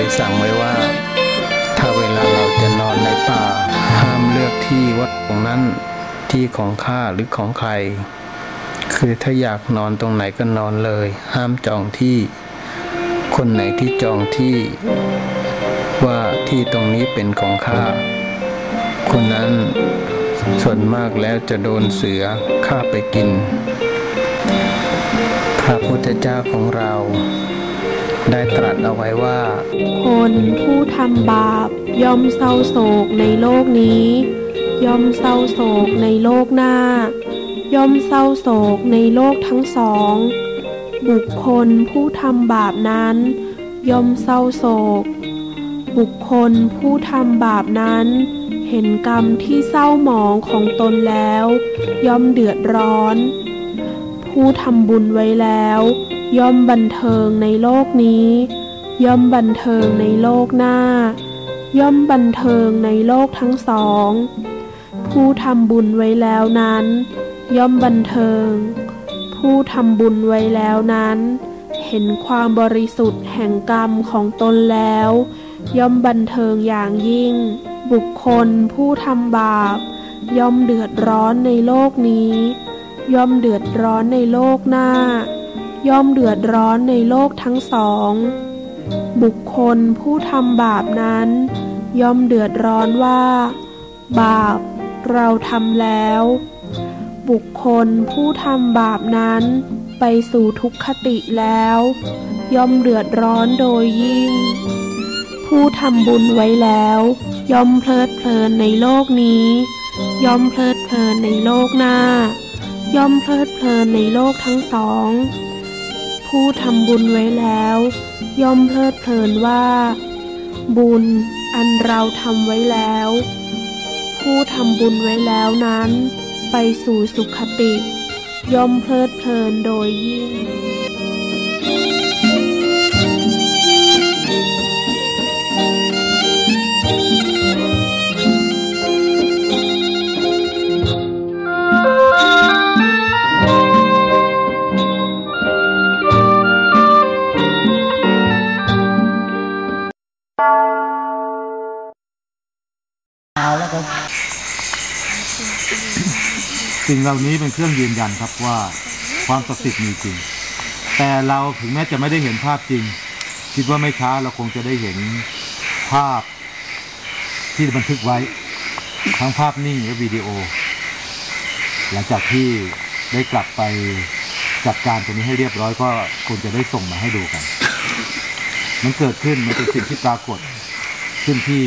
ยสั่งไว้ว่า ถ้าเวลาเราจะนอนในป่า ห้ามเลือกที่วัดตรงนั้นที่ของข้าหรือของใคร คือถ้าอยากนอนตรงไหนก็นอนเลย ห้ามจองที่ คนไหนที่จองที่ ว่าที่ตรงนี้เป็นของข้าคนนั้นส่วนมากแล้วจะโดนเสือฆ่าไปกิน พระพุทธเจ้าของเรา ได้ตรัสเอาไว้ว่า คนผู้ทำบาปย่อมเศร้าโศกในโลกนี้ ย่อมเศร้าโศกในโลกหน้า ย่อมเศร้าโศกในโลกทั้งสอง บุคคลผู้ทำบาปนั้น ย่อมเศร้าโศก บุคคลผู้ทำบาปนั้น เห็นกรรมที่เศร้าหมองของตนแล้ว ย่อมเดือดร้อน ผู้ทำบุญไว้แล้ว ย่อมบันเทิงในโลกนี้ ย่อมบันเทิงในโลกหน้า ย่อมบันเทิงในโลกทั้งสอง ผู้ทำบุญไว้แล้วนั้น ย่อมบันเทิง ผู้ทำบุญไว้แล้วนั้น เห็นความบริสุทธิ์แห่งกรรมของตนแล้ว ย่อมบันเทิงอย่างยิ่ง บุคคลผู้ทำบาป ย่อมเดือดร้อนในโลกนี้ ย่อมเดือดร้อนในโลกหน้า ย่อมเดือดร้อนในโลกทั้งสอง บุคคลผู้ทำบาปนั้น ย่อมเดือดร้อนว่า บาปเราทำแล้ว บุคคลผู้ทำบาปนั้นไปสู่ทุกขติแล้ว ย่อมเดือดร้อนโดยยิ่ง ผู้ทำบุญไว้แล้ว ย่อมเพลิดเพลินในโลกนี้ ย่อมเพลิดเพลินในโลกหน้า ย่อมเพลิดเพลินในโลกทั้งสอง ผู้ทำบุญไว้แล้ว ย่อมเพลิดเพลินว่า บุญอันเราทำไว้แล้ว ผู้ทำบุญไว้แล้วนั้น ไปสู่สุขติ ย่อมเพลิดเพลินโดยยิ่ง สิ่งเหล่านี้เป็นเครื่องยืนยันครับว่าความศักดิ์สิทธิ์มีจริง แต่เราถึงแม้จะไม่ได้เห็นภาพจริง คิดว่าไม่ช้าเราคงจะได้เห็นภาพที่บันทึกไว้ ทั้งภาพนิ่งและวิดีโอ หลังจากที่ได้กลับไปจัดการตรงนี้ให้เรียบร้อยก็คงจะได้ส่งมาให้ดูกัน มันเกิดขึ้นมันเป็นสิ่งที่ปรากฏขึ้นที่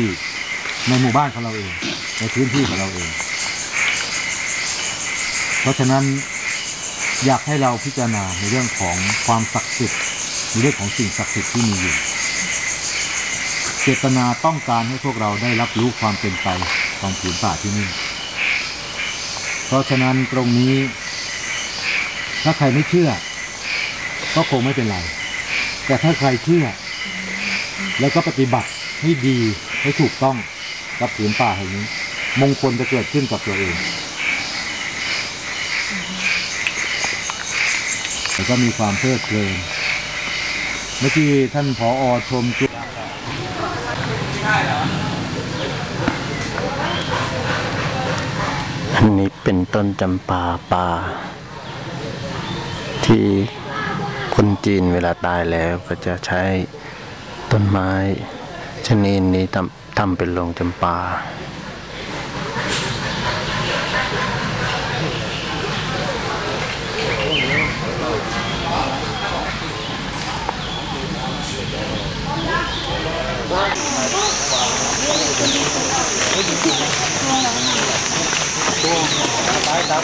ในหมู่บ้านของเราเอง ในพื้นที่ของเราเอง ราะฉะนั้นอยากให้เราพิจารณาในเรื่องของความศักดิ์สิทธิ์ในเรื่องของสิ่งศักดิ์สิทธิ์ที่มีอยู่ เจตนาต้องการให้พวกเราได้รับรู้ความเป็นไปของผืนป่าที่นี่ เพราะฉะนั้นตรงนี้ ถ้าใครไม่เชื่อ ก็คงไม่เป็นไร แต่ถ้าใครเชื่อ แล้วก็ปฏิบัติให้ดีให้ถูกต้องกับผืนป่าแห่งนี้ มงคลจะเกิดขึ้นกับตัวเอง แล้วก็มีความเพลิดเพลิน เมื่อกี้ท่านผออชมจุอันนี้เป็นต้นจำปาป่า ที่คนจีนเวลาตายแล้วก็จะใช้ต้นไม้ชนิดนี้ทำทำเป็นโรงจำปา เ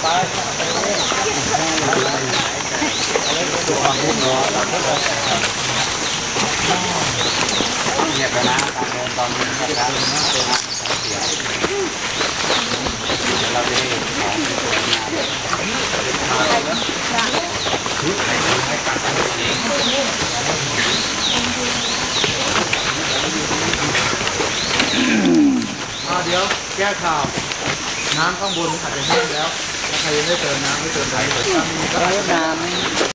ดี๋ยวแก้ข่าว น้ำข้างบนอาจจะแห้งแล้วถ้า ใครยังไม่เติมน้ำไม่เติมน้ำเติมน้ำ